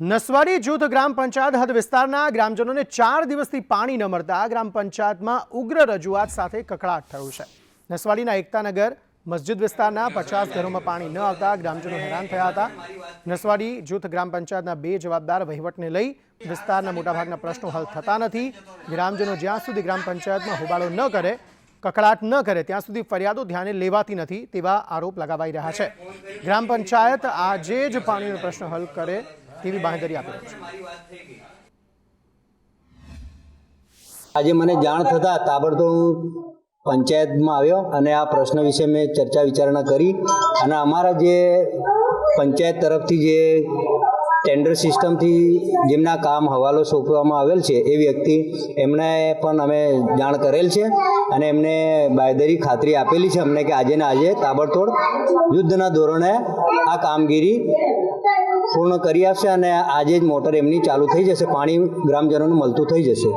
નસવાડી જૂથ ગ્રામ પંચાયત હદ વિસ્તારના ગ્રામજનોને ચાર દિવસથી પાણી ન મળતા ગ્રામ પંચાયતમાં ઉગ્ર રજૂઆત સાથે કકળાટ થયું છે. નસવાડીના એકતાનગર મસ્જિદ વિસ્તારના પચાસ ઘરોમાં પાણી ન આવતા ગ્રામજનો હેરાન થયા હતા. નસવાડી જૂથ ગ્રામ પંચાયતના બે જવાબદાર વહીવટને લઈ વિસ્તારના મોટાભાગના પ્રશ્નો હલ થતા નથી. ગ્રામજનો જ્યાં સુધી ગ્રામ પંચાયતમાં હોબાળો ન કરે, કકળાટ ન કરે, ત્યાં સુધી ફરિયાદો ધ્યાને લેવાતી નથી તેવા આરોપ લગાવાઈ રહ્યા છે. ગ્રામ પંચાયત આજે જ પાણીનો પ્રશ્ન હલ કરે તેવી બાંહેધરી આપી રહી છે. આજે મને જાણ થતાં તાબડતોબ પંચાયતમાં આવ્યો અને આ પ્રશ્ન વિશે મેં ચર્ચા વિચારણા કરી અને અમારા જે પંચાયત તરફથી જે ટેન્ડર સિસ્ટમથી જેમના કામ હવાલો સોંપવામાં આવેલ છે, એ વ્યક્તિ એમણે પણ અમે જાણ કરેલ છે અને એમને બાયદરી ખાતરી આપેલી છે અમને કે આજે ને આજે તાબડતોડ યુદ્ધના ધોરણે આ કામગીરી પૂર્ણ કરી આપશે અને આજે જ મોટર એમની ચાલુ થઈ જશે. પાણી ગ્રામજનોને મળતું થઈ જશે.